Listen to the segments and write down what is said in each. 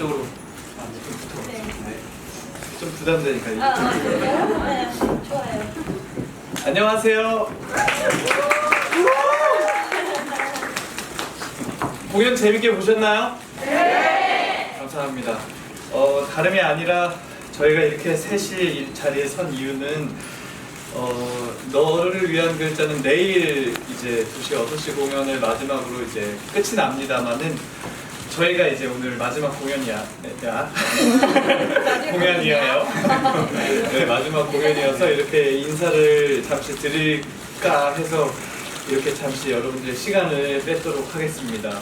이쪽으로 아, 네, 좀. 네. 네. 좀 부담되니까. 아, 아, 이쪽으로. 그래요? 네, 좋아요. 안녕하세요. 공연 재밌게 보셨나요? 네. 감사합니다. 어, 다름이 아니라 저희가 이렇게 셋이 이 자리에 선 이유는 어, 너를 위한 글자는 내일 이제 2시, 6시 공연을 마지막으로 이제 끝이 납니다만은 저희가 이제 오늘 마지막 공연이야. 야. 공연이에요. 네, 마지막 공연이어서 이렇게 인사를 잠시 드릴까 해서 이렇게 잠시 여러분들의 시간을 뺏도록 하겠습니다.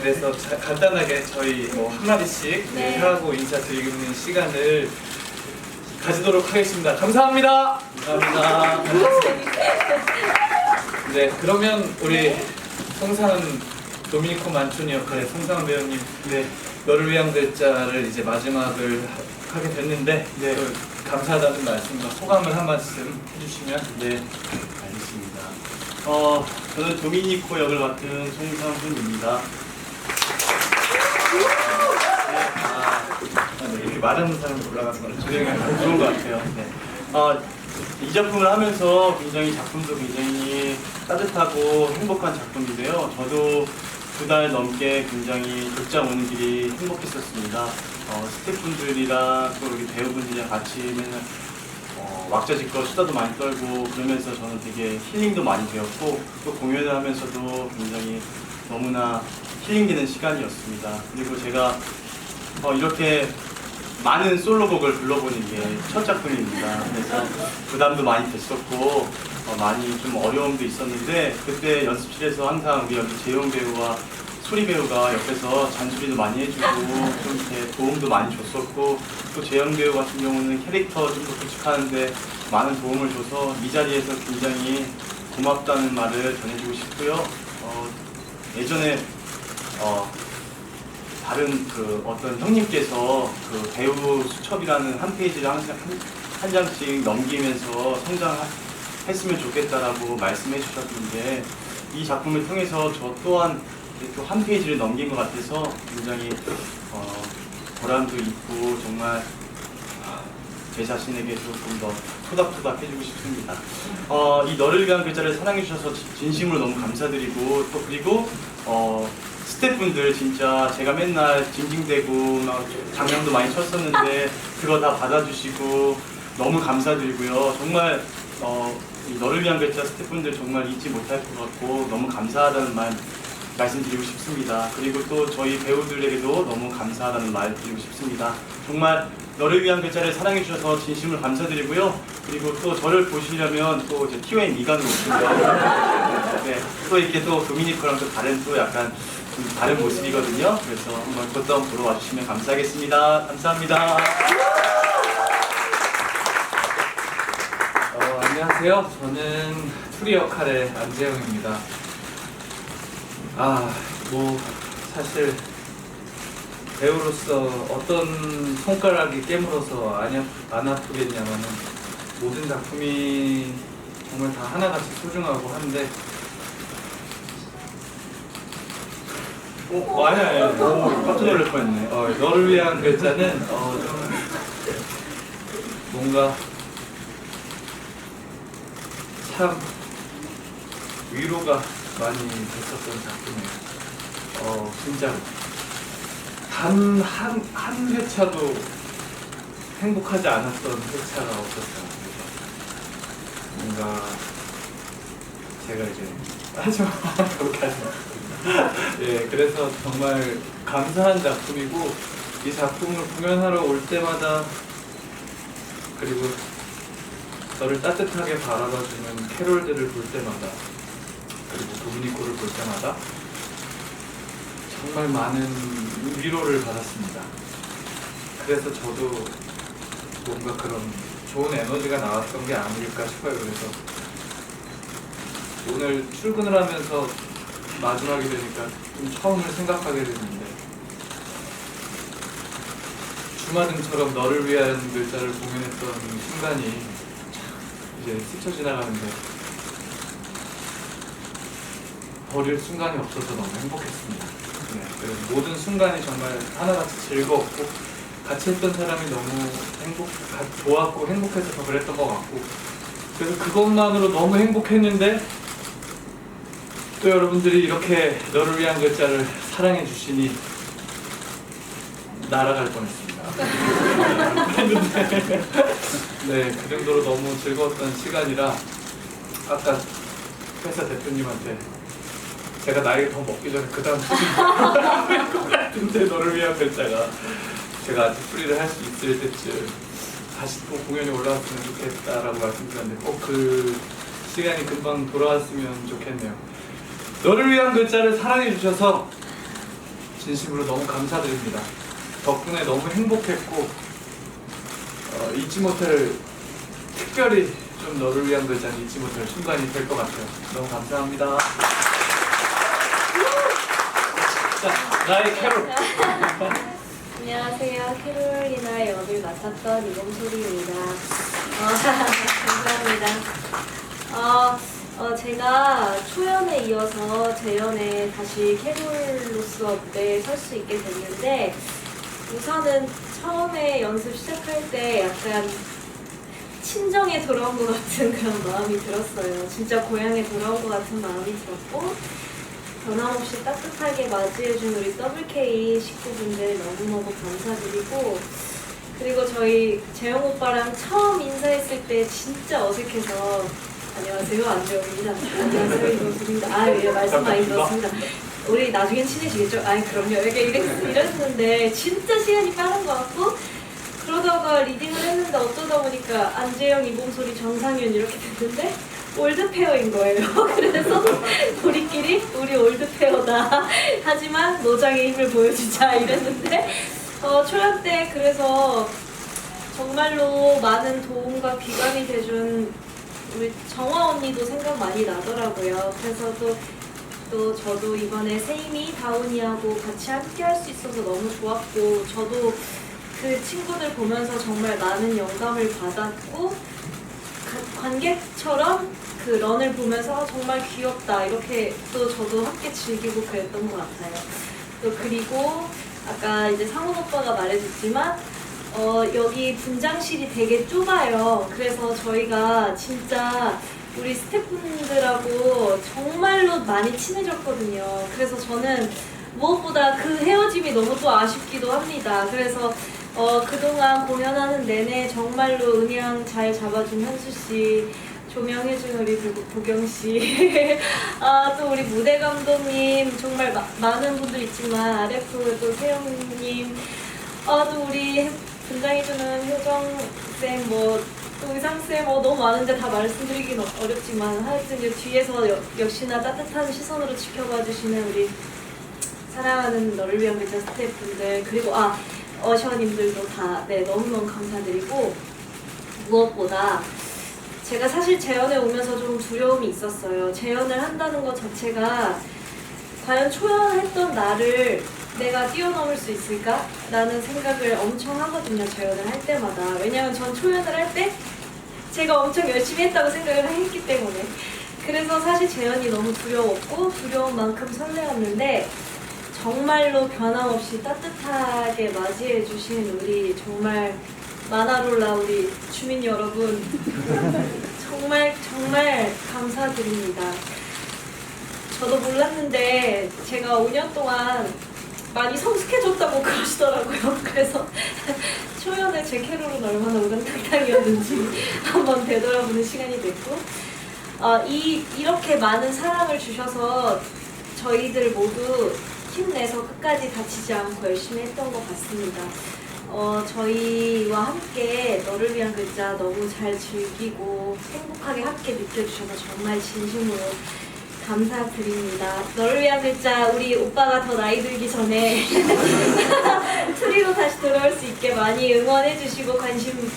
그래서 자- 간단하게 저희 뭐 한마디씩 네. 하고 인사드리는 시간을 가지도록 하겠습니다. 감사합니다. 감사합니다. 네, 그러면 우리 송상은 도미니코 만초니 역할의 송상은 배우님, 네, 너를 위한 글자를 이제 마지막을 하- 하게 됐는데, 네, 감사하다는 말씀과 소감을 한 말씀 해주시면, 네, 알겠습니다. 어, 저는 도미니코 역을 맡은 송상훈입니다. 아, 네, 이렇게 말하는 사람 올라가서 조용히 하면 좋은 것 같아요. 네. 어, 이 작품을 하면서 굉장히 작품도 굉장히 따뜻하고 행복한 작품인데요. 저도 두 달 넘게 굉장히 극장 오는 길이 행복했었습니다. 어, 스태프분들이랑 또 여기 배우분들이랑 같이 맨날 어, 왁자지껄 수다도 많이 떨고 그러면서 저는 되게 힐링도 많이 되었고 또 공연을 하면서도 굉장히 너무나 힐링되는 시간이었습니다. 그리고 제가 어, 이렇게 많은 솔로곡을 불러보는 게 첫 작품입니다. 그래서 부담도 많이 됐었고 어, 많이 좀 어려움도 있었는데 그때 연습실에서 항상 우리 여기 재용 배우와 소리 배우가 옆에서 잔소리도 많이 해주고 좀 이렇게 도움도 많이 줬었고 또 재영 배우 같은 경우는 캐릭터 좀더 구축하는데 많은 도움을 줘서 이 자리에서 굉장히 고맙다는 말을 전해주고 싶고요. 어, 예전에 어, 다른 그 어떤 형님께서 그 배우 수첩이라는 한 페이지를 한, 한 장씩 넘기면서 성장했으면 좋겠다라고 말씀해 주셨는데 이 작품을 통해서 저 또한 또한 페이지를 넘긴 것 같아서 굉장히 어, 보람도 있고 정말 제 자신에게 조금 더 토닥토닥 해주고 싶습니다. 어, 이 너를 위한 글자를 사랑해 주셔서 지- 진심으로 너무 감사드리고 또 그리고 어, 스태프분들 진짜 제가 맨날 징징대고 막 장난도 많이 쳤었는데 그거 다 받아주시고 너무 감사드리고요. 정말 어, 이 너를 위한 글자 스태프분들 정말 잊지 못할 것 같고 너무 감사하다는 말 말씀드리고 싶습니다. 그리고 또 저희 배우들에게도 너무 감사하다는 말 드리고 싶습니다. 정말 너를 위한 글자를 사랑해 주셔서 진심으로 감사드리고요. 그리고 또 저를 보시려면 또 이제 T.O.N 미간으로 오시고요. 네, 또 이렇게 또 도미니코랑 또 다른 또 약간 좀 다른 모습이거든요. 그래서 한번 그것도 한번 보러 와주시면 감사하겠습니다. 감사합니다. 어, 안녕하세요. 저는 투리 역할의 안재영입니다. 아, 뭐 사실 배우로서 어떤 손가락이 깨물어서 안, 아프, 안 아프겠냐마는 모든 작품이 정말 다 하나같이 소중하고 한데 어, 어 아니 아니. 오, 깜짝 놀랄 뻔했네. 어, 너를 위한 글자는 어, 좀 뭔가 참 위로가 많이 됐었던 작품이에요. 어, 진짜로. 단 한, 한 회차도 행복하지 않았던 회차가 없었어요. 뭔가 제가 이제 하지 마 그렇게 하지 마. 예, 그래서 정말 감사한 작품이고 이 작품을 공연하러 올 때마다 그리고 저를 따뜻하게 바라봐주는 캐롤들을 볼 때마다 그리고 도미니코를 볼 때마다 정말 많은 위로를 받았습니다. 그래서 저도 뭔가 그런 좋은 에너지가 나왔던 게 아닐까 싶어요. 그래서 오늘 출근을 하면서 마지막이 되니까 좀 처음을 생각하게 되는데 주마등처럼 너를 위한 글자를 공연했던 순간이 참 이제 스쳐 지나가는데 버릴 순간이 없어서 너무 행복했습니다. 네, 그 모든 순간이 정말 하나같이 즐거웠고 같이 했던 사람이 너무 행복, 가- 좋았고 행복해서 더 그랬던 것 같고 그래서 그것만으로 너무 행복했는데 또 여러분들이 이렇게 너를 위한 글자를 사랑해 주시니 날아갈 뻔했습니다. 네, 그 정도로 너무 즐거웠던 시간이라 아까 회사 대표님한테 제가 나이가 더 먹기 전에 그 다음 것 같은데 너를 위한 글자가 제가 아직 풀이를 할 수 있을 때쯤 다시 또 공연이 올라왔으면 좋겠다라고 말씀드렸는데 꼭 그 시간이 금방 돌아왔으면 좋겠네요. 너를 위한 글자를 사랑해 주셔서 진심으로 너무 감사드립니다. 덕분에 너무 행복했고 어, 잊지 못할 특별히 좀 너를 위한 글자는 잊지 못할 순간이 될 것 같아요. 너무 감사합니다. 자, 나의 캐롤. 안녕하세요. 캐롤리나 역을 맡았던 이범솔입니다. 어, 감사합니다. 어, 어, 제가 초연에 이어서 재연에 다시 캐롤로서 무대에 설 수 있게 됐는데 우선은 처음에 연습 시작할 때 약간 친정에 돌아온 것 같은 그런 마음이 들었어요. 진짜 고향에 돌아온 것 같은 마음이 들었고 변함없이 따뜻하게 맞이해준 우리 WK 식구분들 너무너무 감사드리고 그리고 저희 재영 오빠랑 처음 인사했을 때 진짜 어색해서 안녕하세요 안재영입니다. 안녕하세요 이범수입니다. 아 예 말씀 많이 들었습니다. 우리 나중엔 친해지겠죠? 아이 그럼요. 이렇게 이랬, 이랬는데 진짜 시간이 빠른 것 같고 그러다가 리딩을 했는데 어쩌다 보니까 안재영, 이봉솔이, 정상윤 이렇게 됐는데 올드 페어인 거예요. 그래서 우리끼리 우리 올드 페어다. 하지만 노장의 힘을 보여주자 이랬는데 어, 초연 때 그래서 정말로 많은 도움과 귀감이 돼준 우리 정화 언니도 생각 많이 나더라고요. 그래서 또, 또 저도 이번에 세이미 다운이하고 같이 함께 할 수 있어서 너무 좋았고 저도 그 친구들 보면서 정말 많은 영감을 받았고 가- 관객처럼 그 런을 보면서 아, 정말 귀엽다 이렇게 또 저도 함께 즐기고 그랬던 것 같아요. 또 그리고 아까 이제 상훈 오빠가 말해줬지만 어, 여기 분장실이 되게 좁아요. 그래서 저희가 진짜 우리 스태프분들하고 정말로 많이 친해졌거든요. 그래서 저는 무엇보다 그 헤어짐이 너무 또 아쉽기도 합니다. 그래서 어, 그동안 공연하는 내내 정말로 음향 잘 잡아준 현수 씨, 조명해준 우리 보- 보경 씨, 아, 또 우리 무대 감독님, 정말 마- 많은 분들 있지만, RF 또 세영님, 아, 또 우리 분장해주는 효정 쌤, 뭐, 또 의상쌤, 어, 너무 많은데 다 말씀드리긴 어- 어렵지만, 하여튼 이제 뒤에서 여- 역시나 따뜻한 시선으로 지켜봐 주시는 우리 사랑하는 너를 위한 글자 스태프분들, 그리고 아, 어셔님들도 다, 네, 너무너무 감사드리고, 무엇보다 제가 사실 재연에 오면서 좀 두려움이 있었어요. 재연을 한다는 것 자체가 과연 초연했던 나를 내가 뛰어넘을 수 있을까? 라는 생각을 엄청 하거든요, 재연을 할 때마다. 왜냐면 전 초연을 할 때 제가 엄청 열심히 했다고 생각을 했기 때문에. 그래서 사실 재연이 너무 두려웠고, 두려운 만큼 설레었는데, 정말로 변함없이 따뜻하게 맞이해 주신 우리 정말 마나롤라 우리 주민 여러분 정말 정말 감사드립니다. 저도 몰랐는데 제가 5년 동안 많이 성숙해졌다고 그러시더라고요. 그래서 초연의 제 캐롤은 얼마나 우당탕탕이었는지 한번 되돌아보는 시간이 됐고 어, 이 이렇게 많은 사랑을 주셔서 저희들 모두 힘내서 끝까지 다치지 않고 열심히 했던 것 같습니다. 어, 저희와 함께 너를 위한 글자 너무 잘 즐기고 행복하게 함께 느껴주셔서 정말 진심으로 감사드립니다. 너를 위한 글자 우리 오빠가 더 나이 들기 전에 트리로 다시 돌아올 수 있게 많이 응원해 주시고 관심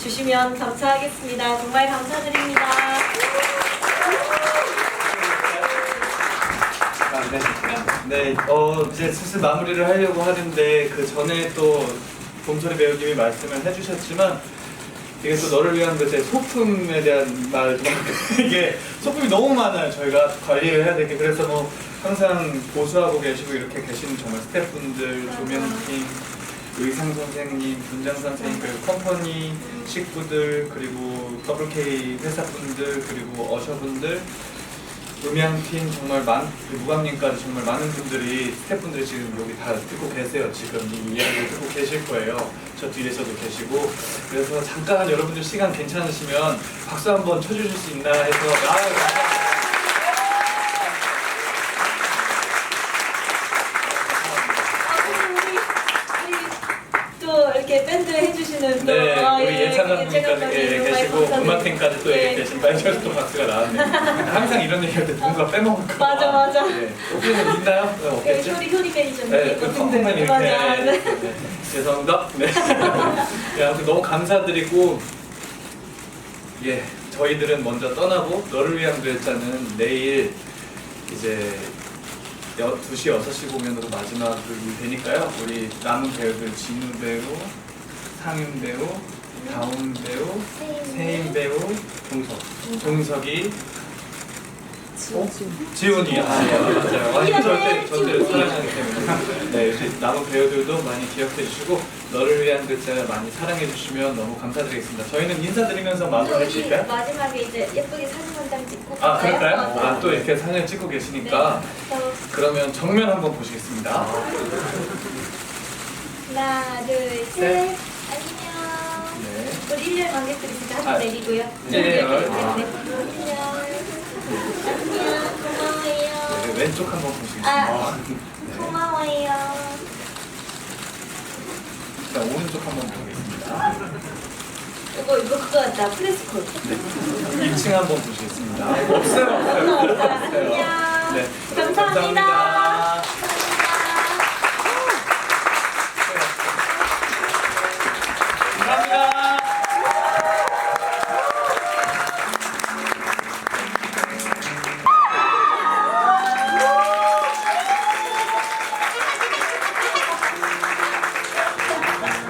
주시면 감사하겠습니다. 정말 감사드립니다. 아, 네. 네, 어, 이제 슬슬 마무리를 하려고 하는데 그 전에 또 봄소리 배우님이 말씀을 해주셨지만 이게 또 너를 위한 그제 소품에 대한 말도 이게 소품이 너무 많아요. 저희가 관리를 해야 될게 그래서 뭐 항상 보수하고 계시고 이렇게 계시는 정말 스태프분들. 조명팀, 의상 선생님, 분장 선생님, 그리고 컴퍼니 식구들, 그리고 WK 회사분들, 그리고 어셔분들, 음향팀 정말 많, 무광님까지 정말 많은 분들이 스태프분들이 지금 여기 다 듣고 계세요. 지금 이 이야기를 듣고 계실 거예요. 저 뒤에서도 계시고 그래서 잠깐 여러분들 시간 괜찮으시면 박수 한번 쳐주실 수 있나 해서 아, 감사합니다. 아, 그리고 우리, 우리 또 이렇게 해주시는 또 네, 아, 우리 예, 예찬 예찬 감독님까지 감독님 예, 정말 계시고. 음악팀까지 또 예. 이렇게 계신 바이저스 또 박수가 나왔네요. 항상 이런 얘기할 때 누군가 빼먹을까 봐. 맞아, 맞아. 네. 혹시는 있나요? 네, 그 없겠죠? 효리 효리 매니저님 네, 그 컴플레인 이렇게. 맞아, 네. 네. 네. 죄송합니다. 네. 네, 아무튼 너무 감사드리고, 예, 저희들은 먼저 떠나고, 너를 위한 글자는 내일 이제 여, 2시, 6시 공연으로 마지막이 되니까요. 우리 남은 배우들 진우 배우, 상윤 배우, 다운 배우, 세인 배우, 동석. 종석이, 어? 지훈이 아, 예, 맞아요. 아니, 절대 절대 사랑하기 때문에. 네, 이제 남은 배우들도 많이 기억해 주시고 너를 위한 글자 많이 사랑해 주시면 너무 감사드리겠습니다. 저희는 인사드리면서 마무리해 여기 주실까요? 마지막에 이제 예쁘게 사진 한 장 찍고 아, 갈까요? 그럴까요? 어, 네. 아, 또 이렇게 사진을 찍고 계시니까 네. 저 그러면 정면 한번 보시겠습니다. 하나, 둘, 셋. 셋. 네. 우리 일렬 관객들이 진짜 아, 한번 내리고요. 네, 네. 안녕. 아. 안녕. 고마워요. 네, 왼쪽 한번 보시겠습니다. 아. 네. 고마워요. 자, 오른쪽 한번 보겠습니다. 이거 이거 그거 같다. 프레스콜. 네. 2층 한번 보시겠습니다. 없어요, 없어요. 없어요. 안녕. 네. 감사합니다.